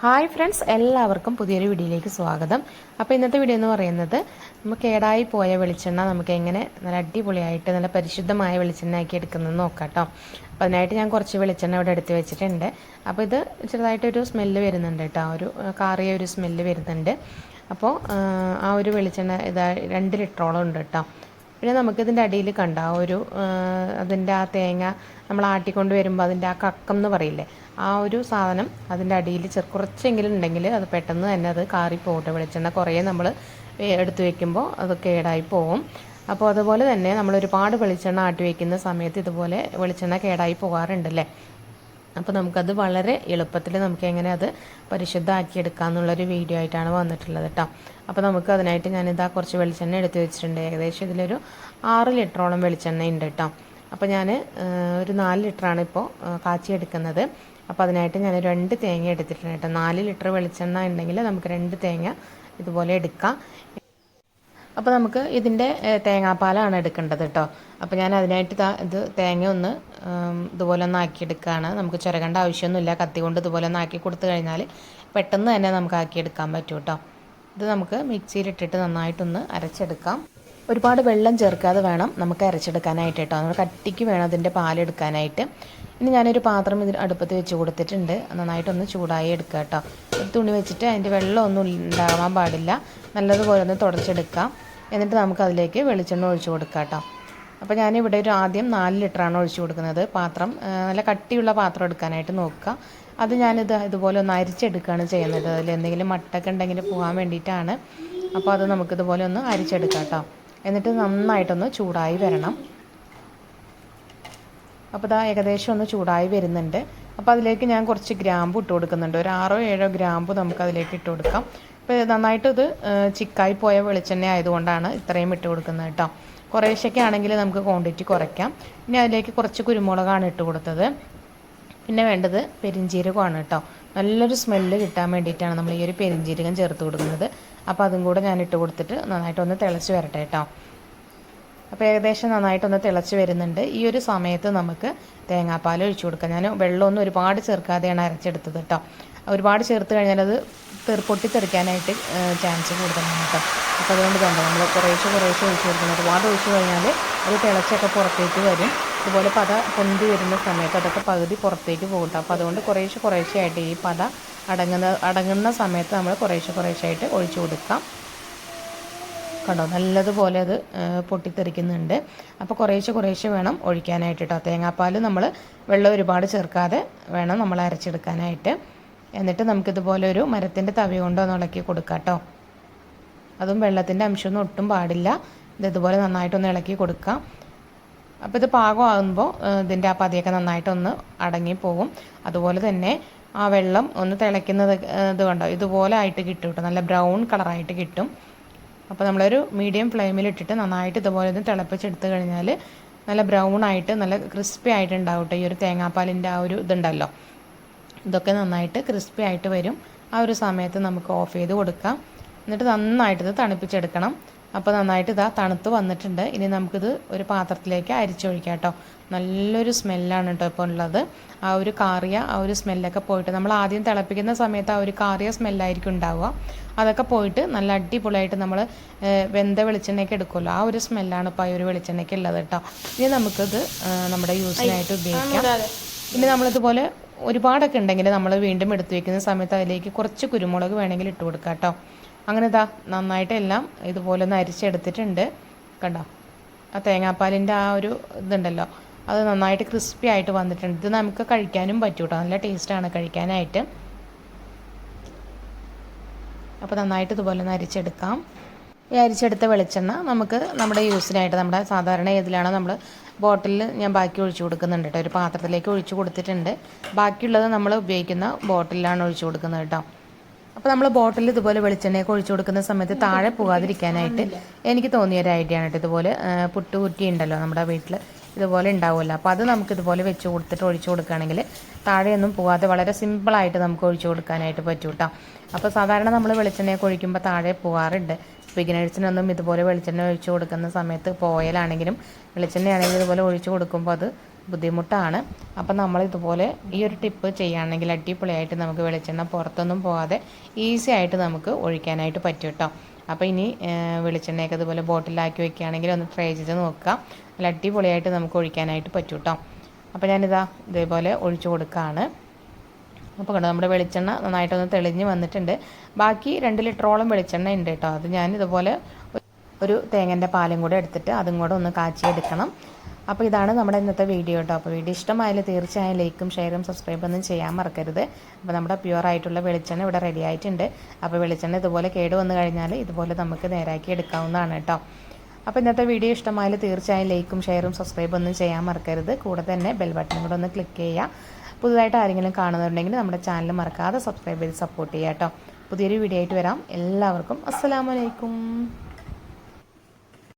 Hi friends എല്ലാവർക്കും പുതിയൊരു വീഡിയോയിലേക്ക് സ്വാഗതം. അപ്പോൾ ഇന്നത്തെ വീഡിയോ എന്ന് പറയുന്നത് നമുക്ക് കേടായി പോയ വെളിച്ചെണ്ണ നമുക്ക് എങ്ങനെ നല്ല അടിപൊളിയായിട്ട് നല്ല പരിശുദ്ധമായ വെളിച്ചെണ്ണ ആക്കി എടുക്കുന്നത് നോക്കാം കേട്ടോ അപ്പോൾ അതിനായിട്ട് ഞാൻ കുറച്ച് വെളിച്ചെണ്ണ ഇവിടെ എടുത്ത് വെച്ചിട്ടുണ്ട്. അപ്പോൾ ഇത് ചെറുതായിട്ടൊരു സ്മെല്ല് വരുന്നുണ്ട് കേട്ടോ ഒരു കാറിയ ഒരു സ്മെല്ല് വരുന്നുണ്ട്. അപ്പോൾ ആ ഒരു വെളിച്ചെണ്ണ ഇതാ രണ്ട് ലിറ്ററോളം ഉണ്ട് കേട്ടോ പിന്നെ നമുക്കിതിന്റെ അടിയിൽ കണ്ട ഒരു അതിന്റെ ആ തേങ്ങ നമ്മൾ ആട്ടിക്കൊണ്ട് വരുമ്പോൾ അതിന്റെ ആ കക്കം എന്ന് പറയില്ലേ ആ ഒരു സാധനം അതിന്റെ അടിയിൽ ചെറു കുറച്ചെങ്കിലും ഉണ്ടെങ്കിൽ അത് പെട്ടെന്ന് തന്നെ അത് കാറി പോകട്ടെ. വെളിച്ചെണ്ണ കുറേ നമ്മൾ എടുത്തു വെക്കുമ്പോൾ അത് കേടായി പോകും. അപ്പോൾ അതുപോലെ തന്നെ നമ്മൾ ഒരുപാട് വെളിച്ചെണ്ണ ആട്ടി വയ്ക്കുന്ന സമയത്ത് ഇതുപോലെ വെളിച്ചെണ്ണ കേടായി പോകാറുണ്ടല്ലേ അപ്പോൾ നമുക്കത് വളരെ എളുപ്പത്തിൽ നമുക്ക് എങ്ങനെ അത് പരിശുദ്ധമാക്കിയെടുക്കാം എന്നുള്ളൊരു വീഡിയോ ആയിട്ടാണ് വന്നിട്ടുള്ളത് കേട്ടോ. അപ്പോൾ നമുക്ക് അതിനായിട്ട് ഞാനിതാ കുറച്ച് വെളിച്ചെണ്ണ എടുത്ത് വെച്ചിട്ടുണ്ട്. ഏകദേശം ഇതിലൊരു ആറ് ലിറ്ററോളം വെളിച്ചെണ്ണ ഉണ്ട് കേട്ടോ. അപ്പോൾ ഞാൻ ഒരു നാല് ലിറ്ററാണ് ഇപ്പോൾ കാച്ചിയെടുക്കുന്നത് അപ്പോൾ അതിനായിട്ട് ഞാൻ രണ്ട് തേങ്ങ എടുത്തിട്ടുണ്ട് കേട്ടോ. നാല് ലിറ്റർ വെളിച്ചെണ്ണ ഉണ്ടെങ്കിൽ നമുക്ക് രണ്ട് തേങ്ങ ഇതുപോലെ എടുക്കാം. അപ്പോൾ നമുക്ക് ഇതിന്റെ തേങ്ങാപ്പാലാണ് എടുക്കേണ്ടത് കേട്ടോ. അപ്പോൾ ഞാൻ അതിനായിട്ട് ഇത് തേങ്ങ ഒന്ന് ഇതുപോലെ ഒന്ന് ആക്കിയെടുക്കുകയാണ്. നമുക്ക് ചുരകേണ്ട ആവശ്യമൊന്നുമില്ല. കത്തി കൊണ്ട് ഇതുപോലെ ഒന്ന് ആക്കി കൊടുത്തു കഴിഞ്ഞാൽ പെട്ടെന്ന് തന്നെ നമുക്ക് ആക്കിയെടുക്കാൻ പറ്റും കേട്ടോ. ഇത് നമുക്ക് മിക്സിയിലിട്ടിട്ട് നന്നായിട്ടൊന്ന് അരച്ചെടുക്കാം. ഒരുപാട് വെള്ളം ചേർക്കാതെ വേണം നമുക്ക് അരച്ചെടുക്കാനായിട്ട് കേട്ടോ. നമ്മൾ കട്ടിക്ക് വേണം അതിന്റെ പാലെടുക്കാനായിട്ട്. ഇനി ഞാനൊരു പാത്രം ഇതിൽ അടുപ്പത്ത് വെച്ച് കൊടുത്തിട്ടുണ്ട്. നന്നായിട്ടൊന്ന് ചൂടായി എടുക്കുക കേട്ടോ. ഒരു തുണി വെച്ചിട്ട് അതിന്റെ വെള്ളമൊന്നും ഉണ്ടാകാൻ പാടില്ല. നല്ലതുപോലെ ഒന്ന് തുടച്ചെടുക്കാം. എന്നിട്ട് നമുക്ക് അതിലേക്ക് വെളിച്ചെണ്ണ ഒഴിച്ചു കൊടുക്കാം കേട്ടോ. അപ്പോൾ ഞാനിവിടെ ഒരു ആദ്യം നാല് ലിറ്ററാണ് ഒഴിച്ചു കൊടുക്കുന്നത്. പാത്രം നല്ല കട്ടിയുള്ള പാത്രം എടുക്കാനായിട്ട് നോക്കുക. അത് ഞാനിത് ഇതുപോലെ ഒന്ന് അരിച്ചെടുക്കുകയാണ് ചെയ്യുന്നത്. അതിൽ എന്തെങ്കിലും മട്ടൊക്കെ ഉണ്ടെങ്കിൽ പോകാൻ വേണ്ടിയിട്ടാണ്. അപ്പോൾ അത് നമുക്കിതുപോലെ ഒന്ന് അരിച്ചെടുക്കാം കേട്ടോ. എന്നിട്ട് നന്നായിട്ടൊന്ന് ചൂടായി വരണം. അപ്പോൾ ഇതാ ഏകദേശം ഒന്ന് ചൂടായി വരുന്നുണ്ട്. അപ്പോൾ അതിലേക്ക് ഞാൻ കുറച്ച് ഗ്രാമ്പ് ഇട്ട് കൊടുക്കുന്നുണ്ട്. ഒരു ആറോ ഏഴോ ഗ്രാമ്പ് നമുക്ക് അതിലേക്ക് ഇട്ട് കൊടുക്കാം. അപ്പോൾ നന്നായിട്ട് ഇത് ചിക്കായി പോയ വെളിച്ചെണ്ണ ആയതുകൊണ്ടാണ് ഇത്രയും ഇട്ട് കൊടുക്കുന്നത് കേട്ടോ. കുറേശ്ശൊക്കെ ആണെങ്കിൽ നമുക്ക് ക്വാണ്ടിറ്റി കുറയ്ക്കാം. ഇനി അതിലേക്ക് കുറച്ച് കുരുമുളകാണ് ഇട്ട് കൊടുത്തത്. പിന്നെ വേണ്ടത് പെരിഞ്ചീരകമാണ് കേട്ടോ. നല്ലൊരു സ്മെല്ല് കിട്ടാൻ വേണ്ടിയിട്ടാണ് നമ്മൾ ഈ ഒരു പെരിഞ്ചീരകം ചേർത്ത് കൊടുക്കുന്നത്. അപ്പോൾ അതും കൂടെ ഞാൻ ഇട്ട് കൊടുത്തിട്ട് നന്നായിട്ടൊന്ന് തിളച്ച് വരട്ടെ കേട്ടോ അപ്പോൾ ഏകദേശം നന്നായിട്ടൊന്ന് തിളച്ച് വരുന്നുണ്ട്. ഈ ഒരു സമയത്ത് നമുക്ക് തേങ്ങാപ്പാൽ ഒഴിച്ചു കൊടുക്കാം. ഞാൻ വെള്ളമൊന്നും ഒരുപാട് ചേർക്കാതെയാണ് അരച്ചെടുത്തത് കേട്ടോ ഒരുപാട് ചേർത്ത് കഴിഞ്ഞാൽ അത് പൊട്ടി തെറിക്കാനായിട്ട് ചാൻസ് കൂടുതലാണ് കേട്ടോ അപ്പോൾ അതുകൊണ്ട് തന്നെ നമ്മൾ കുറേശ്ശെ കുറേശ്ശെ ഒഴിച്ച് കൊടുക്കുന്നത് ഒരുപാട് ഒഴിച്ച് കഴിഞ്ഞാൽ അത് തിളച്ചൊക്കെ പുറത്തേക്ക് വരും. ഇതുപോലെ പത പൊന്തി വരുന്ന സമയത്ത് അതൊക്കെ പകുതി പുറത്തേക്ക് പോകട്ടെ അപ്പോൾ അതുകൊണ്ട് കുറേശ്ശെ കുറേശ്ശെ ആയിട്ട് ഈ പത അടങ്ങുന്ന അടങ്ങുന്ന സമയത്ത് നമ്മൾ കുറേശ്ശെ കുറേശ്ശെ ആയിട്ട് ഒഴിച്ചു കൊടുക്കാം. കണ്ടോ? നല്ലതുപോലെ അത് പൊട്ടിത്തെറിക്കുന്നുണ്ട്. അപ്പോൾ കുറേശ്ശെ കുറേശ്ശെ വേണം ഒഴിക്കാനായിട്ട് കേട്ടോ. തേങ്ങാപ്പാൽ നമ്മൾ വെള്ളം ഒരുപാട് ചേർക്കാതെ വേണം നമ്മൾ അരച്ചെടുക്കാനായിട്ട്. എന്നിട്ട് നമുക്കിതുപോലെ ഒരു മരത്തിന്റെ തവി കൊണ്ടോ ഇളക്കി കൊടുക്കാം കേട്ടോ. അതും വെള്ളത്തിന്റെ അംശമൊന്നും ഒട്ടും പാടില്ല. ഇത് ഇതുപോലെ നന്നായിട്ടൊന്ന് ഇളക്കി കൊടുക്കാം. അപ്പോൾ ഇത് പാകമാകുമ്പോൾ ഇതിന്റെ ആ പതിയൊക്കെ നന്നായിട്ടൊന്ന് അടങ്ങിപ്പോകും. അതുപോലെ തന്നെ ആ വെള്ളം ഒന്ന് തിളയ്ക്കുന്നത് ഇത് കണ്ടോ? ഇതുപോലെ ആയിട്ട് കിട്ടും കേട്ടോ. നല്ല ബ്രൗൺ കളറായിട്ട് കിട്ടും. അപ്പോൾ നമ്മളൊരു മീഡിയം ഫ്ലെയിമിൽ ഇട്ടിട്ട് നന്നായിട്ട് ഇതുപോലെ ഒന്ന് തിളപ്പിച്ചെടുത്ത് കഴിഞ്ഞാൽ നല്ല ബ്രൗൺ ആയിട്ട് നല്ല ക്രിസ്പി ആയിട്ട് ഉണ്ടാവും ഈ ഒരു തേങ്ങാപ്പാലിന്റെ ആ ഒരു ഇതുണ്ടല്ലോ. ഇതൊക്കെ നന്നായിട്ട് ക്രിസ്പി ആയിട്ട് വരും. ആ ഒരു സമയത്ത് നമുക്ക് ഓഫ് ചെയ്ത് കൊടുക്കാം. എന്നിട്ട് നന്നായിട്ട് ഇത് തണുപ്പിച്ചെടുക്കണം. അപ്പോൾ നന്നായിട്ട് ഇതാ തണുത്ത് വന്നിട്ടുണ്ട്. ഇനി നമുക്കിത് ഒരു പാത്രത്തിലേക്ക് അരിച്ചൊഴിക്കാം കേട്ടോ നല്ലൊരു സ്മെല്ലാണ് കേട്ടോ ഇപ്പോൾ ഉള്ളത്. ആ ഒരു കാറിയ ആ ഒരു സ്മെല്ലൊക്കെ പോയിട്ട് നമ്മൾ ആദ്യം തിളപ്പിക്കുന്ന സമയത്ത് ആ ഒരു കാറിയ സ്മെല്ലായിരിക്കും ഉണ്ടാവുക. അതൊക്കെ പോയിട്ട് നല്ല അടിപൊളിയായിട്ട് നമ്മൾ വെന്ത വെളിച്ചെണ്ണയ്ക്ക് എടുക്കുമല്ലോ. ആ ഒരു സ്മെല്ലാണ് ഇപ്പോൾ ആ ഒരു വെളിച്ചെണ്ണയ്ക്ക് ഉള്ളത് കേട്ടോ ഇനി നമുക്കിത് നമ്മുടെ യൂസിനായിട്ട് ഉപയോഗിക്കാം. ഇനി നമ്മളിതുപോലെ ഒരുപാടൊക്കെ ഉണ്ടെങ്കിൽ നമ്മൾ വീണ്ടും എടുത്തു വയ്ക്കുന്ന സമയത്ത് അതിലേക്ക് കുറച്ച് കുരുമുളക് വേണമെങ്കിൽ ഇട്ട് കൊടുക്കാം കേട്ടോ അങ്ങനെ ഇതാ നന്നായിട്ട് എല്ലാം ഇതുപോലെ ഒന്ന് അരിച്ചെടുത്തിട്ടുണ്ട്. കണ്ടോ? ആ തേങ്ങാപ്പാലിന്റെ ആ ഒരു ഇതുണ്ടല്ലോ. അത് നന്നായിട്ട് ക്രിസ്പി ആയിട്ട് വന്നിട്ടുണ്ട്. ഇത് നമുക്ക് കഴിക്കാനും പറ്റും കേട്ടോ നല്ല ടേസ്റ്റാണ് കഴിക്കാനായിട്ട്. അപ്പോൾ നന്നായിട്ട് ഇതുപോലെ ഒന്ന് അരിച്ചെടുക്കാം. ഈ അരിച്ചെടുത്ത വെളിച്ചെണ്ണ നമുക്ക് നമ്മുടെ യൂസിനായിട്ട് നമ്മുടെ സാധാരണ ഏതിലാണോ നമ്മൾ ബോട്ടിലിൽ ഞാൻ ബാക്കി ഒഴിച്ചു കൊടുക്കുന്നുണ്ട് കേട്ടോ. ഒരു പാത്രത്തിലേക്ക് ഒഴിച്ചു കൊടുത്തിട്ടുണ്ട്. ബാക്കിയുള്ളത് നമ്മൾ ഉപയോഗിക്കുന്ന ബോട്ടിലാണ് ഒഴിച്ചു കൊടുക്കുന്നത് കേട്ടോ. അപ്പോൾ നമ്മൾ ബോട്ടിൽ ഇതുപോലെ വെളിച്ചെണ്ണയൊക്കെ ഒഴിച്ചു കൊടുക്കുന്ന സമയത്ത് താഴെ പോകാതിരിക്കാനായിട്ട് എനിക്ക് തോന്നിയ ഒരു ഐഡിയ ആണ് കേട്ടോ. ഇതുപോലെ പുട്ടുകുറ്റി ഉണ്ടല്ലോ നമ്മുടെ വീട്ടിൽ ഇതുപോലെ ഉണ്ടാവുമല്ലോ. അപ്പോൾ അത് നമുക്ക് ഇതുപോലെ വെച്ച് കൊടുത്തിട്ട് ഒഴിച്ചു കൊടുക്കുകയാണെങ്കിൽ താഴെയൊന്നും പോകാതെ വളരെ സിമ്പിളായിട്ട് നമുക്ക് ഒഴിച്ചു കൊടുക്കാനായിട്ട് പറ്റും കേട്ടോ അപ്പോൾ സാധാരണ നമ്മൾ വെളിച്ചെണ്ണയൊക്കെ ഒഴിക്കുമ്പോൾ താഴെ പോകാറുണ്ട്. ബിഗിനേഴ്സിനൊന്നും ഇതുപോലെ വെളിച്ചെണ്ണ ഒഴിച്ചു കൊടുക്കുന്ന സമയത്ത് പോയലാണെങ്കിലും വെളിച്ചെണ്ണയാണെങ്കിലും ഇതുപോലെ ഒഴിച്ചു കൊടുക്കുമ്പോൾ അത് ബുദ്ധിമുട്ടാണ്. അപ്പം നമ്മൾ ഇതുപോലെ ഈ ഒരു ടിപ്പ് ചെയ്യുകയാണെങ്കിൽ അടിപൊളിയായിട്ട് നമുക്ക് വെളിച്ചെണ്ണ പുറത്തൊന്നും പോകാതെ ഈസി ആയിട്ട് നമുക്ക് ഒഴിക്കാനായിട്ട് പറ്റും കേട്ടോ അപ്പോൾ ഇനി വെളിച്ചെണ്ണയൊക്കെ ഇതുപോലെ ബോട്ടിലാക്കി വെക്കുകയാണെങ്കിൽ ഒന്ന് ട്രൈ ചെയ്ത് നോക്കുക. നല്ല അടിപൊളിയായിട്ട് നമുക്ക് ഒഴിക്കാനായിട്ട് പറ്റും കേട്ടോ അപ്പോൾ ഞാനിതാ ഇതേപോലെ ഒഴിച്ചു കൊടുക്കുകയാണ്. അപ്പോൾ കണ്ടോ നമ്മുടെ വെളിച്ചെണ്ണ നന്നായിട്ടൊന്ന് തെളിഞ്ഞ് വന്നിട്ടുണ്ട്. ബാക്കി രണ്ട് ലിറ്ററോളം വെളിച്ചെണ്ണ ഉണ്ട് കേട്ടോ അത് ഞാൻ ഇതുപോലെ ഒരു തേങ്ങന്റെ പാലും കൂടെ എടുത്തിട്ട് അതും കൂടെ ഒന്ന് കാച്ചിയെടുക്കണം. അപ്പോൾ ഇതാണ് നമ്മുടെ ഇന്നത്തെ വീഡിയോ കേട്ടോ അപ്പോൾ വീഡിയോ ഇഷ്ടമായാലും തീർച്ചയായും ലൈക്കും ഷെയറും സബ്സ്ക്രൈബ് ഒന്നും ചെയ്യാൻ മറക്കരുത്. അപ്പോൾ നമ്മുടെ പ്യുവർ ആയിട്ടുള്ള വെളിച്ചെണ്ണ ഇവിടെ റെഡി ആയിട്ടുണ്ട്. അപ്പോൾ വെളിച്ചെണ്ണ ഇതുപോലെ കേട് വന്നു കഴിഞ്ഞാൽ ഇതുപോലെ നമുക്ക് നേരാക്കി എടുക്കാവുന്നതാണ് കേട്ടോ അപ്പോൾ ഇന്നത്തെ വീഡിയോ ഇഷ്ടമായാലും തീർച്ചയായും ലൈക്കും ഷെയറും സബ്സ്ക്രൈബ് ഒന്നും ചെയ്യാൻ മറക്കരുത്. കൂടെ തന്നെ ബെൽ ബട്ടൺ കൂടെ ഒന്ന് ക്ലിക്ക് ചെയ്യുക. പുതുതായിട്ട് ആരെങ്കിലും കാണുന്നുണ്ടെങ്കിൽ നമ്മുടെ ചാനൽ മറക്കാതെ സബ്സ്ക്രൈബ് ചെയ്ത് സപ്പോർട്ട് ചെയ്യാം കേട്ടോ പുതിയൊരു വീഡിയോ ആയിട്ട് വരാം. എല്ലാവർക്കും അസ്സലാമലൈക്കും